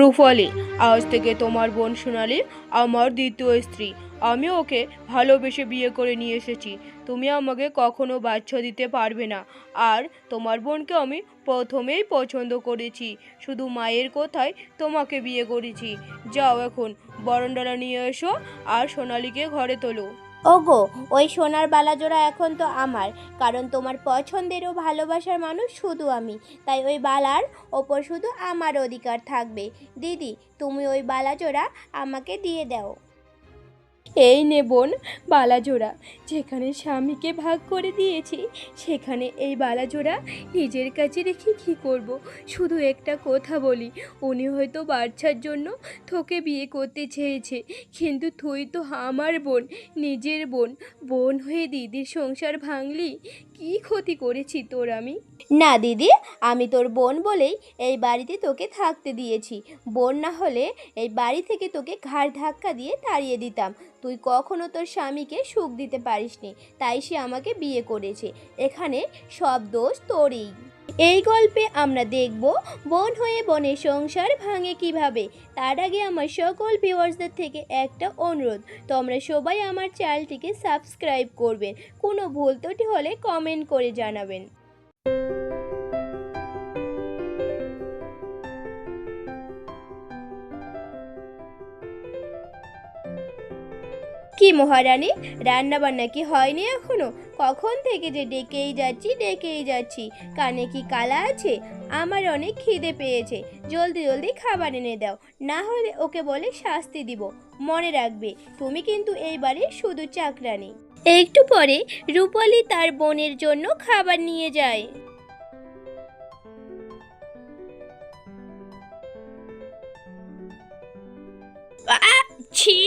রুফালি আজ থেকে তোমার বোন সোনালি, আমার দ্বিতীয় স্ত্রী। আমি ওকে ভালোবেসে বিয়ে করে নিয়ে এসেছি। তুমি আমাকে কখনো বাচ্চা দিতে পারবে না। আর তোমার বোনকে আমি প্রথমেই পছন্দ করেছি। শুধু মায়ের কথায় তোমাকে বিয়ে করেছি। যাও এখন, বরণডালা নিয়ে এসো আর সোনালিকে ঘরে তোলো। ওগো, ওই সোনার বালাজোড়া এখন তো আমার, কারণ তোমার পছন্দেরও ভালোবাসার মানুষ শুধু আমি। তাই ওই বালার ওপর শুধু আমার অধিকার থাকবে। দিদি, তুমি ওই বালাজোড়া আমাকে দিয়ে দাও। এই নে বোন বালাজোড়া, যেখানে স্বামীকে ভাগ করে দিয়েছি, সেখানে এই বালাজোড়া নিজের কাছে রেখে কী করব? শুধু একটা কথা বলি, উনি হয়তো বাচ্চার জন্য তোকে বিয়ে করতে চেয়েছে, কিন্তু তুই তো আমার বোন, নিজের বোন। বোন হয়ে দিদির সংসার ভাঙলি, কি ক্ষতি করেছি তোর আমি? না, দিদি, আমি তোর বোন বলেই এই বাড়িতে তোকে থাকতে দিয়েছি। বোন না হলে এই বাড়ি থেকে তোকে ঘাড় ধাক্কা দিয়ে তাড়িয়ে দিতাম। তুই কখনো তোর স্বামীকে সুখ দিতে পারিসনি, তাই সে আমাকে বিয়ে করেছে। এখানে সব দোষ তোরই। এই গল্পে আমরা দেখব, বোন হয়ে বনের সংসার ভাঙে কীভাবে? তার আগে আমার সকল ভিউয়ার্সদের থেকে একটা অনুরোধ, তোমরা সবাই আমার চ্যানেলটিকে সাবস্ক্রাইব করবেন। কোনো ভুল ত্রুটি হলে কমেন্ট করে জানাবেন। কি মহারানী? রান্না বান্না কি হয়নি এখনও? কখন থেকে যে ডেকেই যাচ্ছি ডেকেই যাচ্ছি। কানে কি কালা আছে? আমার অনেক খিদে পেয়েছে। জলদি জলদি খাবার এনে দাও। না হলে ওকে বলে শাস্তি দিব। মনে রাখবে, তুমি কিন্তু এই বাড়ির শুধু চাকরানি। একটু পরে রূপালি তার বোনের জন্য খাবার নিয়ে যায়। ছি!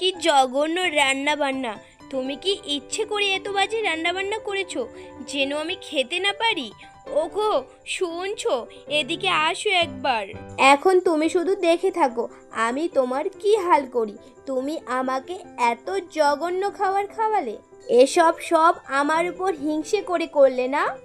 কি জঘন্য রান্না বান্না তুমি কি ইচ্ছে করে এত বাজে রান্না বান্না করেছ? যেন আমি খেতে না পারি। ওগো, শুনছো? এদিকে আসো একবার। এখন তুমি শুধু দেখে থাকো, আমি তোমার কি হাল করি? তুমি আমাকে এত জঘন্য খাবার খাওয়ালে? এসব সব আমার উপর হিংসে করে করলে না?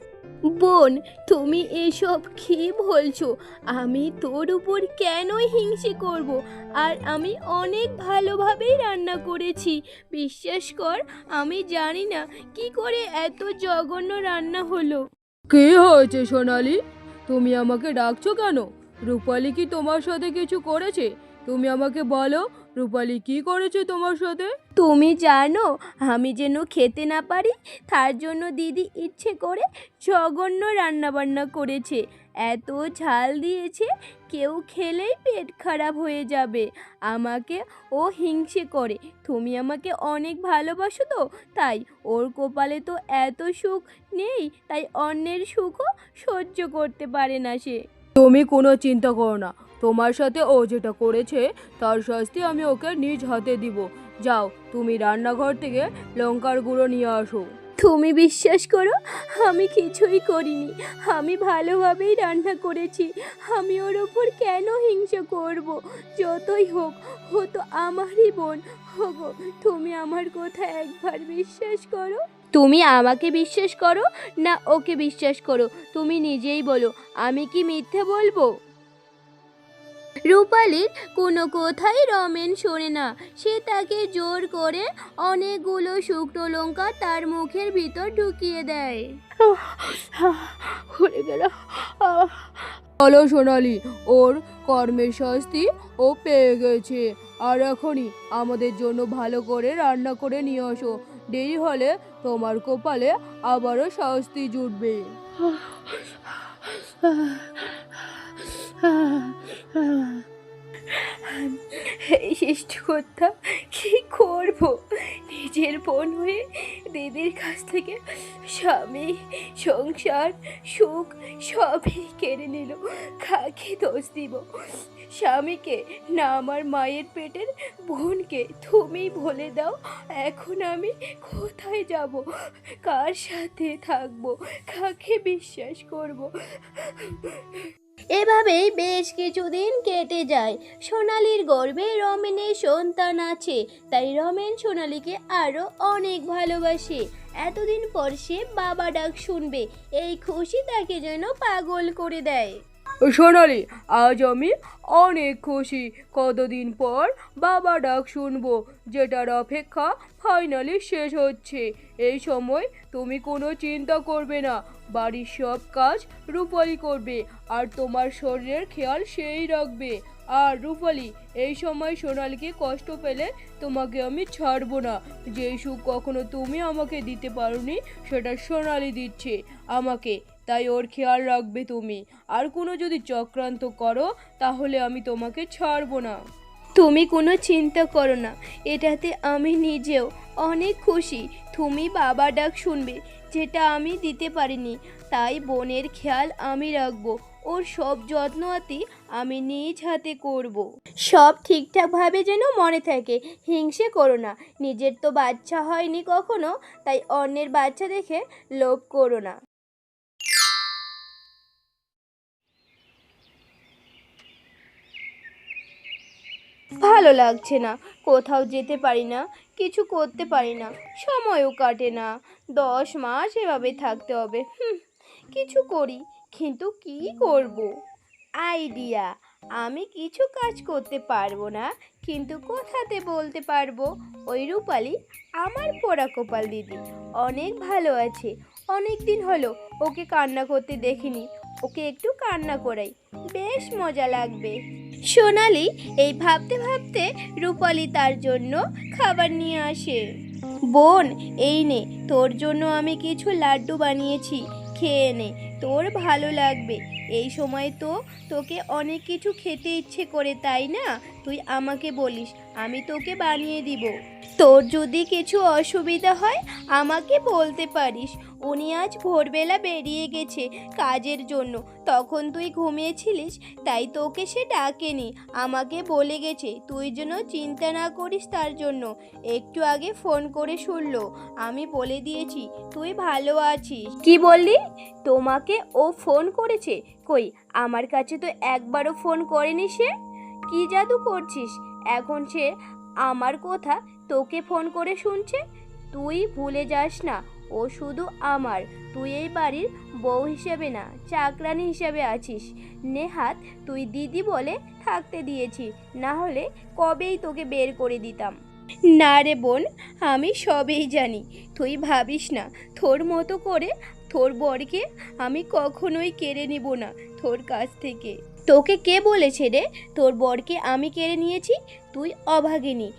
বোন, তুমি এসব কি বলছো? আমি তোর উপর কেন হিংসে করব? আর আমি অনেক ভালোভাবেই রান্না করেছি। বিশ্বাস কর, আমি জানি না কি করে এত জঘন্য রান্না হলো। কে হয়েছে সোনালি? তুমি আমাকে ডাকছো কেন? রূপালি কি তোমার সাথে কিছু করেছে? তুমি আমাকে বলো রূপালি, কি করেছে তোমার সাথে? তুমি জানো, আমি যেন খেতে না পারি, তার জন্য দিদি ইচ্ছে করে জঘন্য রান্নাবান্না করেছে। এত ঝাল দিয়েছে, কেউ খেলেই পেট খারাপ হয়ে যাবে। আমাকে ও হিংসে করে। তুমি আমাকে অনেক ভালোবাসো তো, তাই ওর কপালে তো এত সুখ নেই, তাই অন্যের সুখও সহ্য করতে পারে না সে। তুমি কোনো চিন্তা করো না তোমার সাথে ও যেটা করেছে, তার শাস্তি আমি ওকে নিজ হাতে দিব। যাও, তুমি রান্নাঘর থেকে লঙ্কার গুঁড়ো নিয়ে আসো। তুমি বিশ্বাস করো, আমি কিছুই করিনি। আমি ভালোভাবেই রান্না করেছি। আমি ওর ওপর কেন হিংসা করব? যতই হোক, ও তো আমারই বোন। হোগো তুমি আমার কথা একবার বিশ্বাস করো। তুমি আমাকে বিশ্বাস করো, না ওকে বিশ্বাস করো? তুমি নিজেই বলো, আমি কি মিথ্যে বলব? রূপালীর কোনো কথাই রমেন শোনে না। সে তাকে জোর করে অনেকগুলো শুকনো লঙ্কা তার মুখের ভিতর ঢুকিয়ে দেয়। ঘুরে গেল। সোনালি ওর কর্মের শাস্তি ও পেয়ে গেছে। আর এখনই আমাদের জন্য ভালো করে রান্না করে নিয়ে আসো। দেরি হলে তোমার কপালে আবারও শাস্তি জুটবে। এই সৃষ্টিকর্তা কি করব? নিজের বোন হয়ে দিদির কাছ থেকে স্বামী, সংসার, সুখ সবই কেড়ে নিল। কাকে দোষ দিব? স্বামীকে না আমার মায়ের পেটের বোনকে তুমি বলে দাও, এখন আমি কোথায় যাব? কার সাথে থাকব? কাকে বিশ্বাস করব? এভাবেই বেশ কিছুদিন কেটে যায়। সোনালির গর্ভে রমেনের সন্তান আছে, তাই রমেন সোনালিকে আরও অনেক ভালোবাসে। এতদিন পর সে বাবা ডাক শুনবে, এই খুশি তাকে যেন পাগল করে দেয়। সোনালি, আজ আমি অনেক খুশি। কতদিন পর বাবা ডাক শুনব, যেটার অপেক্ষা ফাইনালি শেষ হচ্ছে। এই সময় তুমি কোনো চিন্তা করবে না বাড়ির সব কাজ রূপালি করবে, আর তোমার শরীরের খেয়াল সেই রাখবে। আর রূপালি, এই সময় সোনালিকে কষ্ট পেলে তোমাকে আমি ছাড়বো না। যেই সুখ কখনো তুমি আমাকে দিতে পারোনি, সেটা সোনালি দিচ্ছে আমাকে, তাই ওর খেয়াল রাখবে তুমি। আর কোনো যদি চক্রান্ত করো, তাহলে আমি তোমাকে ছাড়বো না। তুমি কোনো চিন্তা করো না, এটাতে আমি নিজেও অনেক খুশি। তুমি বাবা ডাক শুনবে যেটা আমি দিতে পারিনি, তাই বোনের খেয়াল আমি রাখব। ওর সব যত্ন আতি আমি নিজ হাতে করব। সব ঠিকঠাকভাবে যেন মনে থাকে, হিংসে করো না। নিজের তো বাচ্চা হয়নি কখনো, তাই অন্যের বাচ্চা দেখে লোভ করো না। ভালো লাগছে না। কোথাও যেতে পারি না, কিছু করতে পারি না, সময়ও কাটে না। দশ মাস এভাবে থাকতে হবে। কিছু করি, কিন্তু কি করব? আইডিয়া, আমি কিছু কাজ করতে পারব না, কিন্তু কোথাতে বলতে পারব, ওই রূপালি আমার পোড়া কপাল দিদি। অনেক ভালো আছে। অনেক দিন হলো, ওকে কান্না করতে দেখিনি। ওকে একটু কান্না করাই। বেশ মজা লাগবে। সোনালি এই ভাবতে ভাবতে রূপালি তার জন্য খাবার নিয়ে আসে। বোন, এই নে, তোর জন্য আমি কিছু লাড্ডু বানিয়েছি, খেয়ে নে, তোর ভালো লাগবে। এই সময় তো তোকে অনেক কিছু খেতে ইচ্ছে করে, তাই না? তুই আমাকে বলিস, আমি তোকে বানিয়ে দিব। তোর যদি কিছু অসুবিধা হয়, আমাকে বলতে পারিস উনি আজ ভোরবেলা বেরিয়ে গেছে কাজের জন্য। তখন তুই ঘুমিয়েছিলিস, তাই তোকে সে ডাকেনি। আমাকে বলে গেছে, তুই যেন চিন্তা না করিস তার জন্য। একটু আগে ফোন করে শুনলো। আমি বলে দিয়েছি, তুই ভালো আছিস। কি বললি? তোমাকে ও ফোন করেছে? কই, আমার কাছে তো একবারও ফোন করেনি সে? কি জাদু করছিস? এখন সে আমার কথা তোকে ফোন করে শুনছে? তুই ভুলে যাস না ও শুধু আমার। তুই এই বাড়ির বউ হিসেবে না, চাকরানি হিসেবে আছিস। নেহাত, তুই দিদি বলে থাকতে দিয়েছি। না হলে কবেই তোকে বের করে দিতাম। না রে বোন, আমি সবেই জানি। তুই ভাবিস না, তোর মতো করে তোর বরকে আমি কখনোই কেড়ে নিব না তোর কাছ থেকে। তোকে কে বলেছে রে? তোর বরকে আমি কেড়ে নিয়েছি? তুই অভাগিনী।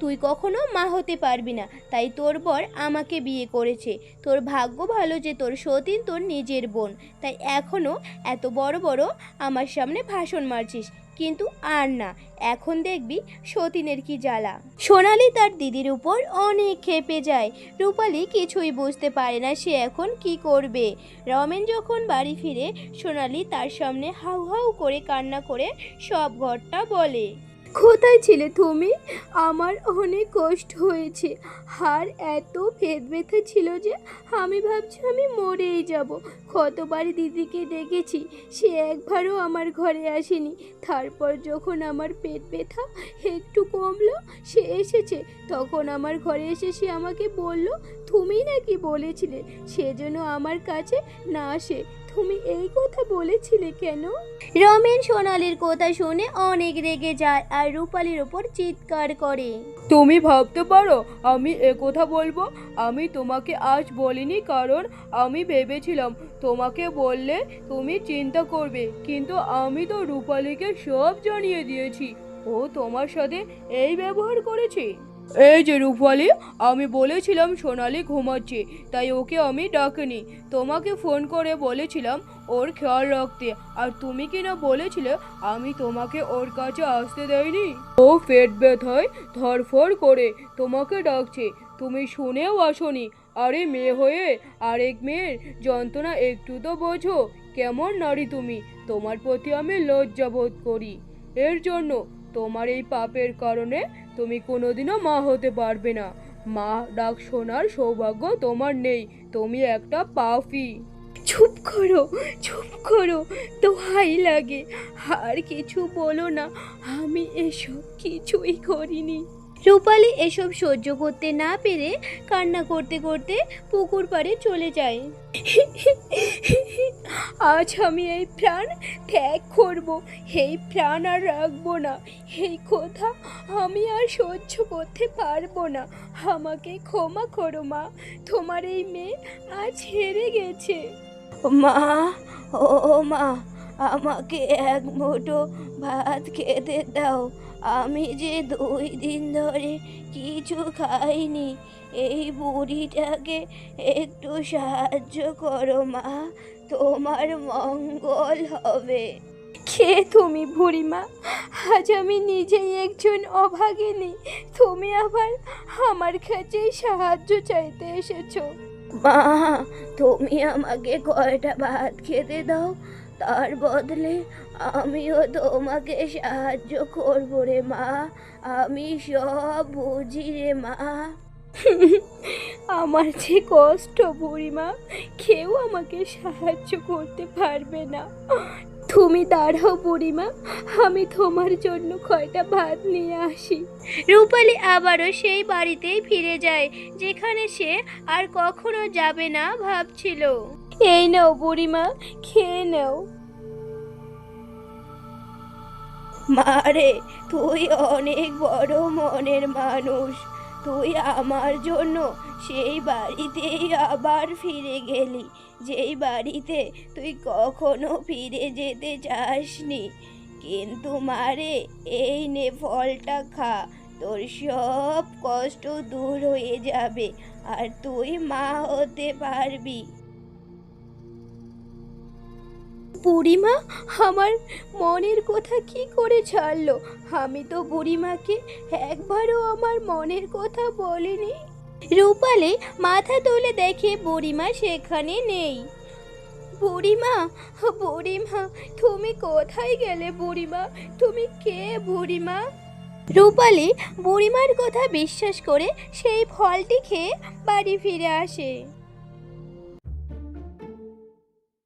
তুই কখনো মা হতে পারবি না। তাই তোর বর আমাকে বিয়ে করেছে। তোর ভাগ্য ভালো যে তোর সতীন তোর নিজের বোন। তাই এখনও এত বড় বড় আমার সামনে ভাষণ মারছিস। কিন্তু আর না, এখন দেখবি সতীনের কি জ্বালা। সোনালি তার দিদির উপর অনেক খেপে যায়। রূপালি কিছুই বুঝতে পারে না সে এখন কি করবে। রমেন যখন বাড়ি ফিরে, সোনালি তার সামনে হাউ হাউ করে কান্না করে সব ঘরটা বলে। কোথায় ছিলে তুমি? আমার অনেক কষ্ট হয়েছে। হার এত ভেদ ব্যথা ছিল যে আমি ভাবছি আমি মরেই যাব। কতবার দিদিকে ডেকেছি সে একবারও আমার ঘরে আসেনি। তারপর যখন আমার পেট ব্যথা একটু কমলো, সে এসেছে। তখন আমার ঘরে এসে সে আমাকে বলল তুমি নাকি বলেছিলে সেজন্য আমার কাছে না আসে? তুমি এই কথা বলেছিলে কেন? রমেন সোনালির কথা শুনে অনেক রেগে যায় আর রূপালির ওপর চিৎকার করে। তুমি ভাবতে পারো, আমি এ কথা বলব? আমি তোমাকে আজ বলিনি, কারণ আমি ভেবেছিলাম তোমাকে বললে তুমি চিন্তা করবে, কিন্তু আমি তো রূপালিকে সব জানিয়ে দিয়েছি। ও তোমার সাথে এই ব্যবহার করেছে? এই যে রূপালী আমি বলেছিলাম সোনালি ঘুমাচ্ছে, তাই ওকে আমি ডাকিনি। তোমাকে ফোন করে বলেছিলাম ওর খেয়াল রাখতে, আর তুমি কি না বলেছিলে আমি তোমাকে ওর কাছে আসতে দেয়নি ও পেট ব্যথায় ধরফর করে তোমাকে ডাকছে, তুমি শুনেও আসনি। আরে মেয়ে হয়ে, আরেক মেয়ের যন্ত্রণা একটু তো বোঝো, কেমন নারী তুমি? তোমার প্রতি আমি লজ্জা বোধ করি। এর জন্য তোমার এই পাপের কারণে তুমি কোনোদিনও মা হতে পারবে না। মা ডাক শোনার সৌভাগ্য তোমার নেই, তুমি একটা পাফি চুপ করো চুপ করো তো হাই লাগে। আর কিছু বলো না, আমি এসব কিছুই করিনি। রূপালী এসব সহ্য করতে না পেরে কান্না করতে করতে পুকুর পাড়ে চলে যায়। আজ আমি এই প্রাণ ত্যাগ করব, এই প্রাণ আর রাখব না। এই কথা আমি আর সহ্য করতে পারব না। আমাকে ক্ষমা করো মা, তোমার এই মেয়ে আজ হেরে গেছে। মা, ও মা, আমাকে এক মুঠো ভাত খেতে দাও। আমি যে দুই দিন ধরে কিছু খাইনি এই বুড়িটাকে একটু সাহায্য করো মা তোমার মঙ্গল হবে। কে তুমি বুড়িমা? আজ আমি নিজেই একজন অভাগিনী তুমি আবার আমার কাছে সাহায্য চাইতে এসেছ। মা তুমি আমাকে কয়টা ভাত খেতে দাও তার বদলে আমিও তোমাকে সাহায্য করব রে মা। আমি সব বুঝি রে মা। আমার যে কষ্ট বুড়িমা কেউ আমাকে সাহায্য করতে পারবে না। তুমি দাঁড়াও বুড়িমা আমি তোমার জন্য কয়টা ভাত নিয়ে আসি। রূপালী আবারও সেই বাড়িতেই ফিরে যায় যেখানে সে আর কখনো যাবে না ভাবছিল। এই নাও বুড়িমা খেয়ে নাও। মারে তুই অনেক বড় মনের মানুষ। তুই আমার জন্য সেই বাড়িতেই আবার ফিরে গেলি। যেই বাড়িতে তুই কখনো ফিরে যেতে চাসনি। কিন্তু মারে এই নে ফলটা খা। তোর সব কষ্ট দূর হয়ে যাবে, আর তুই মা হতে পারবি। বুড়িমা, আমার মনের কথা কি করে ছাড়লো? আমি তো বুড়িমাকে একবারও আমার মনের কথা বলিনি। রূপালে মাথা তুলে দেখে বুড়িমা সেখানে নেই। বুড়িমা বুড়িমা, তুমি কোথায় গেলে বুড়িমা? তুমি কে বুড়িমা? রূপালী বুড়িমার কথা বিশ্বাস করে সেই ফলটি খেয়ে বাড়ি ফিরে আসে।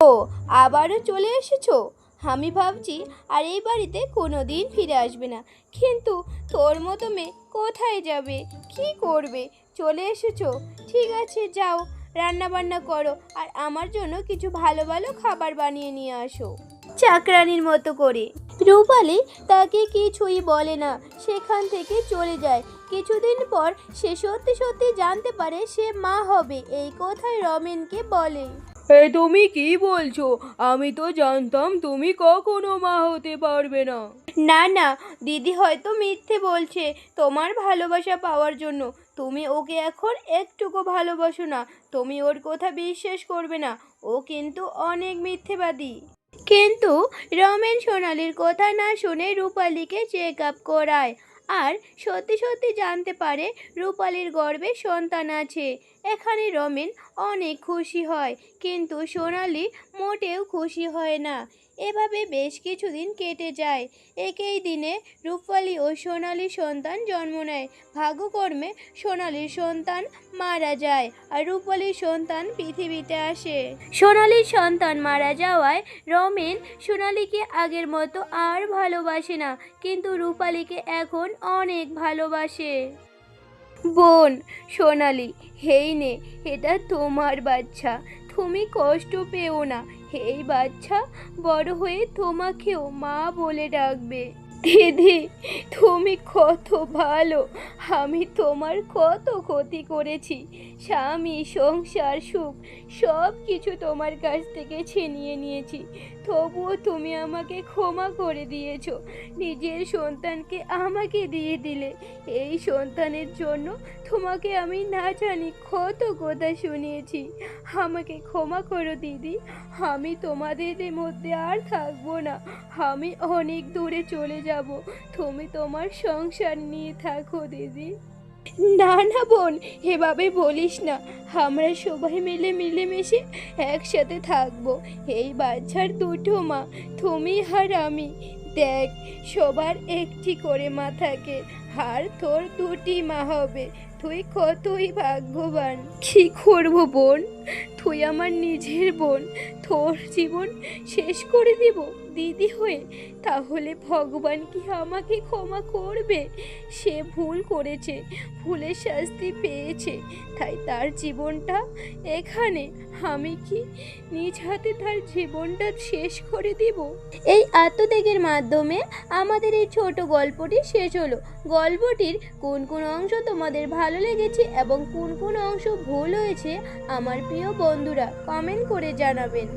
ও আবারও চলে এসেছ? আমি ভাবছি আর এই বাড়িতে কোনো দিন ফিরে আসবে না। কিন্তু তোর মতো মেয়ে কোথায় যাবে? কি করবে? চলে এসেছ? ঠিক আছে, যাও। রান্না বান্না করো আর আমার জন্য কিছু ভালো ভালো খাবার বানিয়ে নিয়ে আসো। চাকরানির মতো করে। রূপালী তাকে কিছুই বলে না। সেখান থেকে চলে যায়। কিছুদিন পর সে সত্যি সত্যি জানতে পারে সে মা হবে। এই কথাই রমেনকে বলে। এ তুমি কি বলছো? আমি তো জানতাম তুমি কখনো মা হতে পারবে না। না না দিদি হয়তো মিথ্যে বলছে তোমার ভালোবাসা পাওয়ার জন্য। তুমি ওকে এখন একটুকু ভালোবাসো না। তুমি ওর কথা বিশ্বাস করবে না। ও কিন্তু অনেক মিথ্যেবাদী। কিন্তু রমেন সোনালির কথা না শুনে রূপালীকে চেক আপ করায়। আর সত্যি সত্যি জানতে পারে রূপালির গর্বে সন্তান আছে। এখানে রমেন অনেক খুশি হয়, কিন্তু সোনালি মোটেও খুশি হয় না। এভাবে বেশ কিছুদিন কেটে যায়। একই দিনে রূপালী ও সোনালি সন্তান জন্ম নেয়। ভাগ্যকর্মে সোনালির সন্তান মারা যায় আর রূপালীর সন্তান পৃথিবীতে আসে। সোনালির সন্তান মারা যাওয়ায় রমেন সোনালিকে আগের মতো আর ভালোবাসে না, কিন্তু রূপালীকে এখন অনেক ভালোবাসে। বোন সোনালি, হেই নে, এটা তোমার বাচ্চা। তুমি কষ্ট পেও না। এই বাচ্চা, বড় হয়ে তোমাকেও মা বলে ডাকবে। দিদি, তুমি কত ভালো। আমি তোমার কত ক্ষতি করেছি। স্বামী, সংসার, সুখ সব কিছু তোমার কাছ থেকে ছিনিয়ে নিয়েছি। তবুও তুমি আমাকে ক্ষমা করে দিয়েছ। নিজের সন্তানকে আমাকে দিয়ে দিলে। এই সন্তানের জন্য তোমাকে আমি না জানি কত কথা শুনিয়েছি। আমাকে ক্ষমা করো, দিদি। আমি তোমাদের মধ্যে আর থাকব না। আমি অনেক দূরে চলে যাব। তুমি তোমার সংসার নিয়ে থাকো, দিদি। না না বোন, এভাবে বলিস না। আমরা সবাই মিলে মিলেমিশে একসাথে থাকব। এই বাচ্চার দুটো মা, তুমি আর আমি। দেখ, সবার একটি করে মা থাকে, আর তোর দুটি মা হবে। তুই কতই ভাগ্যবান। কি করব বোন? তুই আমার নিজের বোন। তোর জীবন শেষ করে দিব, দিদি হয়ে। তাহলে ভগবান কি আমাকে ক্ষমা করবে? সে ভুল করেছে, ভুলের শাস্তি পেয়েছে। তাই তার জীবনটা এখানে। আমি কি নিজ হাতে তার জীবনটা শেষ করে দিব? এই আত্মত্যাগের মাধ্যমে আমাদের এই ছোট গল্পটি শেষ হলো। গল্পটির কোন কোন অংশ তোমাদের ভালো লেগেছে এবং কোন কোন অংশ ভুল হয়েছে, আমার প্রিয় বন্ধুরা কমেন্ট করে জানাবেন।